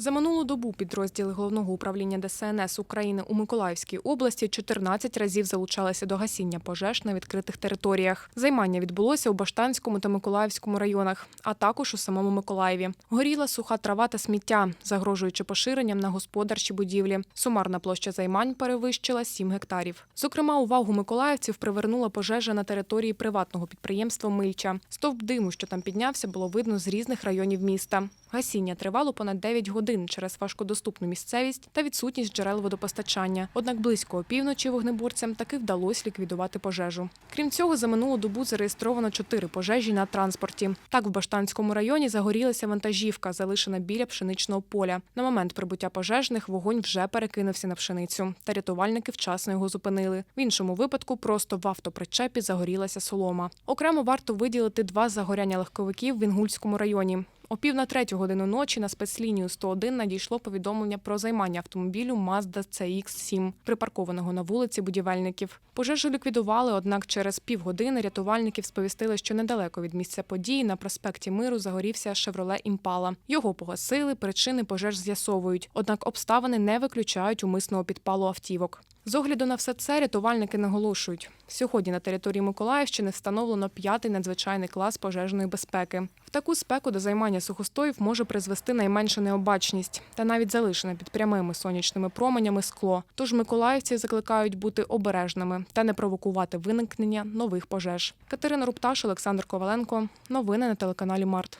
За минулу добу підрозділи головного управління ДСНС України у Миколаївській області 14 разів залучалися до гасіння пожеж на відкритих територіях. Займання відбулося у Баштанському та Миколаївському районах, а також у самому Миколаєві. Горіла суха трава та сміття, загрожуючи поширенням на господарчі будівлі. Сумарна площа займань перевищила 7 гектарів. Зокрема, увагу миколаївців привернула пожежа на території приватного підприємства Мильча. Стовп диму, що там піднявся, було видно з різних районів міста. Гасіння тривало понад 9 годин через важкодоступну місцевість та відсутність джерел водопостачання. Однак близько опівночі вогнеборцям таки вдалося ліквідувати пожежу. Крім цього, за минулу добу зареєстровано 4 пожежі на транспорті. Так, в Баштанському районі загорілася вантажівка, залишена біля пшеничного поля. На момент прибуття пожежних вогонь вже перекинувся на пшеницю, та рятувальники вчасно його зупинили. В іншому випадку просто в автопричепі загорілася солома. Окремо варто виділити два загоряння легковиків в Інгульському районі. О пів на третю годину ночі на спецлінію 101 надійшло повідомлення про займання автомобілю Mazda CX-7, припаркованого на вулиці будівельників. Пожежу ліквідували, однак через півгодини рятувальників сповістили, що недалеко від місця події на проспекті Миру загорівся Шевроле Імпала. Його погасили, причини пожеж з'ясовують. Однак обставини не виключають умисного підпалу автівок. З огляду на все це рятувальники наголошують. Сьогодні на території Миколаївщини встановлено п'ятий надзвичайний клас пожежної безпеки. В таку спеку до займання сухостоїв може призвести найменша необачність та навіть залишене під прямими сонячними променями скло. Тож миколаївці закликають бути обережними та не провокувати виникнення нових пожеж. Катерина Рупташ, Олександр Коваленко. Новини на телеканалі Март.